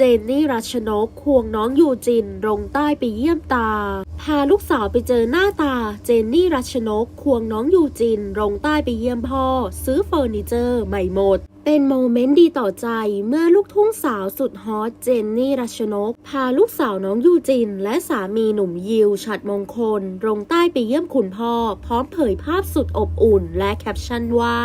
เจนนี่รัชนกควงน้องยูจินลงใต้ไปเยี่ยมตา พาลูกสาวไปเจอหน้าตา เจนนี่รัชนกควงน้องยูจินลงใต้ไปเยี่ยมพ่อ ซื้อเฟอร์นิเจอร์ใหม่หมด เป็นโมเมนต์ดีต่อใจเมื่อลูกทุ่งสาวสุดฮอตเจนนี่รัชนก พาลูกสาวน้องยูจิน และสามีหนุ่มยิวฉัดมงคลลงใต้ไปเยี่ยมคุณพ่อ พร้อมเผยภาพสุดอบอุ่น และแคปชั่นว่า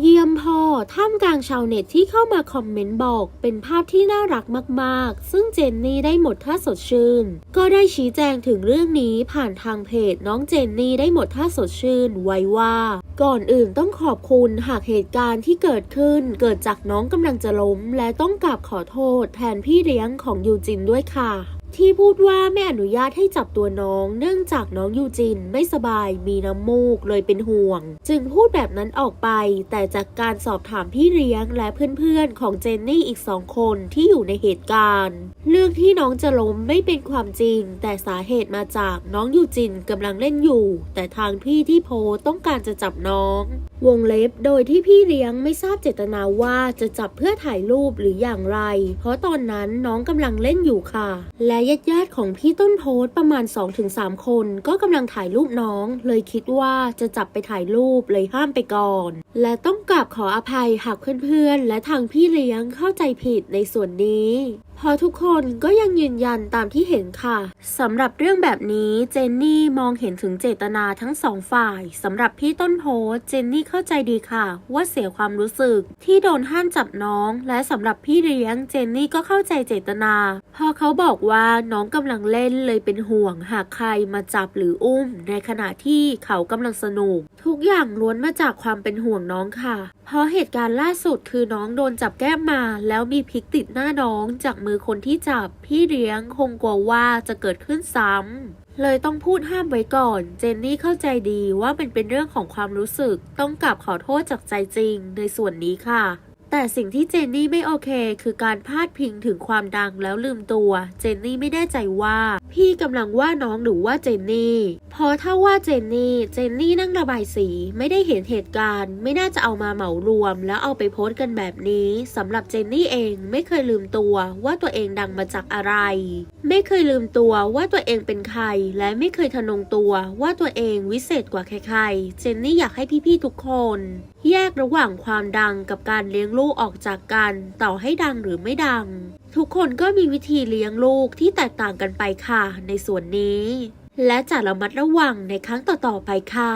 เยี่ยมพ่อ ท่ามกลางชาวเน็ตที่เข้ามาคอมเมนต์บอก เป็นภาพที่น่ารักมากๆ ซึ่งเจนนี่ได้หมดท่าสดชื่น ก็ได้ชี้แจงถึงเรื่องนี้ผ่านทางเพจน้องเจนนี่ได้หมดท่าสดชื่นไว้ว่า ก่อนอื่นต้องขอบคุณหากเหตุการณ์ที่เกิดขึ้นเกิดิดจากน้องกำลังจะล้ม และต้องกราบขอโทษแทนพี่เลี้ยงของยูจินด้วยค่ะ ที่พูดว่าไม่อนุญาตให้จับตัวน้อง เนื่องจากน้องยูจินไม่สบายมีน้ำมูกเลยเป็นห่วง จึงพูดแบบนั้นออกไป แต่จากการสอบถามพี่เลี้ยงและเพื่อนๆ ของเจนนี่อีกสองคนที่อยู่ในเหตุการณ์ เรื่องที่น้องจะล้มไม่เป็นความจริง แต่สาเหตุมาจากน้องยูจินกำลังเล่นอยู่ แต่ทางพี่ที่โพสต์ต้องการจะจับน้อง วงเล็บโดยที่พี่เลี้ยงไม่ทราบเจตนาว่าจะจับเพื่อถ่ายรูปหรืออย่างไร เพราะตอนนั้นน้องกำลังเล่นอยู่ค่ะ และญาติญาติของพี่ต้นโพสประมาณ 2-3 คน ก็กำลังถ่ายรูปน้อง เลยคิดว่าจะจับไปถ่ายรูปเลยห้ามไปก่อน และต้องกราบขออภัยหากเพื่อนๆ และทางพี่เลี้ยงเข้าใจผิดในส่วนนี้ พอทุกคนก็ยังยืนยันตามที่เห็นค่ะสำหรับเรื่องแบบนี้เจนนี่มองเห็นถึงเจตนาทั้งสองฝ่ายสำหรับพี่ต้นโพสเจนนี่เข้าใจดีค่ะ ว่าเสียความรู้สึกที่โดนห้ามจับน้อง และสำหรับพี่เลี้ยงเจนนี่ก็เข้าใจเจตนา พอเขาบอกว่าน้องกำลังเล่นเลยเป็นห่วง หากใครมาจับหรืออุ้ม ในขณะที่เขากำลังสนุก ทุกอย่างล้วนมาจากความเป็นห่วงน้องค่ะ เพราะเหตุการณ์ล่าสุดคือน้องโดนจับแก้มมา แล้วมีพิกติดหน้าน้องจากมือคนที่จับ พี่เลี้ยงคงกลัวว่าจะเกิดขึ้นซ้ำเลยต้องพูดห้ามไว้ก่อน เจนนี่เข้าใจดีว่ามันเป็นเรื่องของความรู้สึก ต้องกลับขอโทษจากใจจริงในส่วนนี้ค่ะ แต่สิ่งที่เจนนี่ไม่โอเค คือการพาดพิงถึงความดังแล้วลืมตัว เจนนี่ไม่แน่ใจว่า พี่กำลังว่าน้องหรือว่าเจนนี่เพราะถ้าว่าเจนนี่ เจนนี่นั่งระบายสี ไม่ได้เห็นเหตุการณ์ ไม่น่าจะเอามาเหมารวม แล้วเอาไปโพสต์กันแบบนี้สำหรับเจนนี่เองไม่เคยลืมตัวว่าตัวเองดังมาจากอะไร ไม่เคยลืมตัวว่าตัวเองเป็นใคร และไม่เคยทะนงตัวว่าตัวเองวิเศษกว่าใครๆ เจนนี่อยากให้พี่ๆทุกคน แยกระหว่างความดังกับการเลี้ยงลูกออกจากกัน ต่อให้ดังหรือไม่ดัง ทุกคนก็มีวิธีเลี้ยงลูกที่แตกต่างกันไปค่ะ ในส่วนนี้ และจะระมัดระวังในครั้งต่อๆไปค่ะ